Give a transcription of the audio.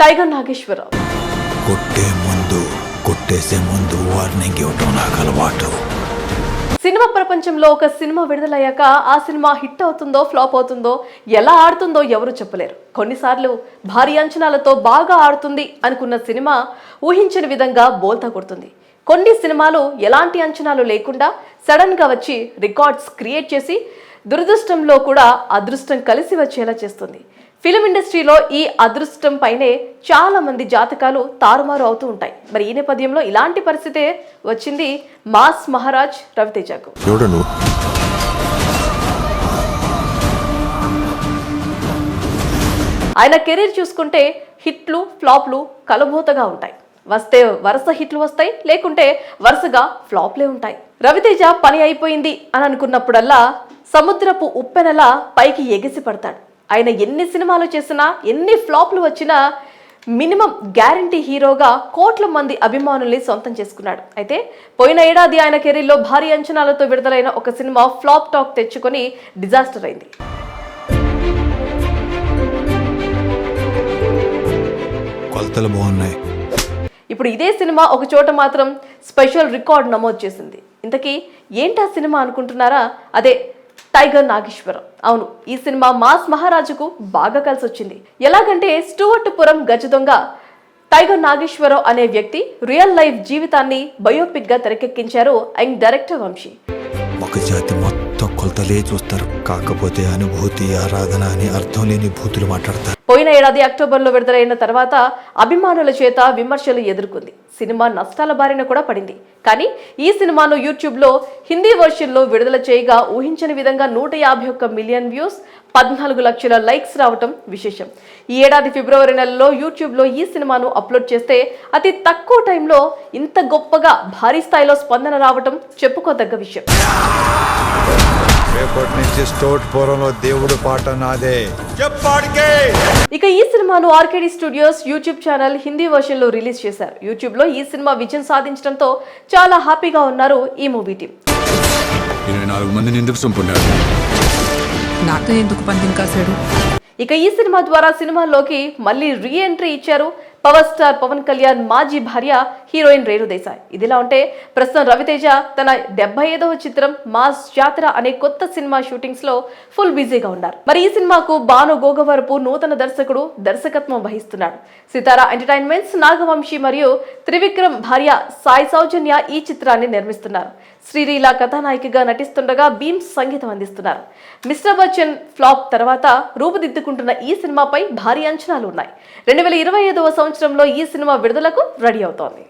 Tiger Nageswararao. కొట్టే ముందు కొట్టేసే ముందు వార్నింగ్ ఇవ్వటం నాకు అలవాటు. సినిమా ప్రపంచంలో ఒక సినిమా విడుదలయ్యాక ఆ సినిమా హిట్ అవుతుందో ఫ్లాప్ అవుతుందో ఎలా ఆడుతుందో ఎవరు చెప్పలేరు. కొన్నిసార్లు భారీ అంచనాలతో బాగా ఆడుతుంది అనుకున్న సినిమా ఊహించని విధంగా బోల్తా కొడుతుంది. కొన్ని సినిమాలు ఎలాంటి అంచనాలు లేకుండా సడన్గా వచ్చి రికార్డ్స్ క్రియేట్ చేసి దురదృష్టంలో కూడా అదృష్టం కలిసి వచ్చేలా చేస్తుంది. ఫిలిం ఇండస్ట్రీలో ఈ అదృష్టం పైనే చాలా మంది జాతకాలు తారుమారు అవుతూ ఉంటాయి. మరి ఈ నేపథ్యంలో ఇలాంటి పరిస్థితే వచ్చింది మాస్ మహారాజ్ రవితేజకు. చూడను ఆయన కెరీర్ చూసుకుంటే హిట్లు ఫ్లాప్లు కలబోతగా ఉంటాయి. వస్తే వరుస హిట్లు వస్తాయి లేకుంటే వరుసగా ఫ్లాప్లే ఉంటాయి. రవితేజ పని అయిపోయింది అని అనుకున్నప్పుడల్లా సముద్రపు ఉప్పెనలా పైకి ఎగిసి పడతాడు ఆయన ఎన్ని సినిమాలు చేసినా ఎన్ని ఫ్లాప్లు వచ్చినా మినిమం గ్యారంటీ హీరోగా కోట్ల మంది అభిమానుల్ని సొంతం చేసుకున్నాడు. అయితే పోయిన ఏడాది ఆయన కెరీర్లో భారీ అంచనాలతో విడుదలైన ఒక సినిమా ఫ్లాప్ టాక్ తెచ్చుకొని డిజాస్టర్ అయింది. కొలతలు బాగున్నాయి. ఇప్పుడు ఇదే సినిమా ఒక చోట మాత్రం స్పెషల్ రికార్డ్ నమోదు చేసింది. ఇంతకీ ఏంటా సినిమా అనుకుంటున్నారా? అదే టైగర్ నాగేశ్వరం. అవును ఈ సినిమా మాస్ మహారాజుకు బాగా కలిసి వచ్చింది ఎలాగంటే స్టూవర్ట్పురం గజ దొంగ టైగర్ నాగేశ్వరరావు అనే వ్యక్తి రియల్ లైఫ్ జీవితాన్ని బయోపిక్గా తెరకెక్కించారు అండ్ డైరెక్టర్ వంశీ. ఒక జాతి మొత్తం కొలతలే చూస్తారు. కాకపోతే అనుభూతి ఆరాధన అని అర్థం లేని భూతులు మాట్లాడతారు. పోయిన ఏడాది అక్టోబర్లో విడుదలైన తర్వాత అభిమానుల చేత విమర్శలు ఎదుర్కొంది. సినిమా నష్టాల బారిన కూడా పడింది. కానీ ఈ సినిమాను యూట్యూబ్లో హిందీ వర్షన్లో విడుదల చేయగా ఊహించని విధంగా నూట యాభై ఒక్క మిలియన్ వ్యూస్ పద్నాలుగు లక్షల లైక్స్ రావటం విశేషం. ఈ ఏడాది ఫిబ్రవరి నెలలో యూట్యూబ్లో ఈ సినిమాను అప్లోడ్ చేస్తే అతి తక్కువ టైంలో ఇంత గొప్పగా భారీ స్థాయిలో స్పందన రావటం చెప్పుకోదగ్గ విషయం. రేపటి నుంచి స్టోట్ పూర్వంలో దేవుడు పాట నాదే. ఇక ఈ సినిమాను RKD studios YouTube channel Hindi వర్షన్లో release చేశారు. యూట్యూబ్లో ఈ సినిమా విజయం సాధించడంతో చాలా హ్యాపీగా ఉన్నారు ఈ మూవీ టీం. ఇరవై నాలుగు మందిని ఎందుకు చంపున్నాడు నాతో ఎందుకు పందెం కాశాడు? ఇక ఈ సినిమా ద్వారా సినిమాల్లోకి మళ్ళీ రీ ఎంట్రీ ఇచ్చారు పవర్ స్టార్ పవన్ కళ్యాణ్ మాజీ భార్య హీరోయిన్ రేణు దేశాయ్. ఇదిలా ఉంటే ప్రస్తుతం రవితేజ తన డెబ్బై ఐదవ చిత్రం మాస్ జాతర అనే కొత్త సినిమా షూటింగ్స్లో ఫుల్ బిజీగా ఉన్నారు. మరి ఈ సినిమాకు బాను గోగవరపు నూతన దర్శకుడు దర్శకత్వం వహిస్తున్నాడు. సితారా ఎంటర్టైన్మెంట్స్ నాగవంశీ మరియు త్రివిక్రమ్ భార్య సాయి సౌజన్య ఈ చిత్రాన్ని నిర్మిస్తున్నారు. శ్రీలీల కథానాయికగా నటిస్తుండగా భీమ్స్ సంగీతం అందిస్తున్నారు. మిస్టర్ బచ్చన్ ఫ్లాప్ తర్వాత రూపుదిద్దుకుంటున్న ఈ సినిమాపై భారీ అంచనాలు ఉన్నాయి. రెండు వేల ఇరవై ఐదవ సంవత్సరంలో ఈ సినిమా విడుదలకు రెడీ అవుతోంది.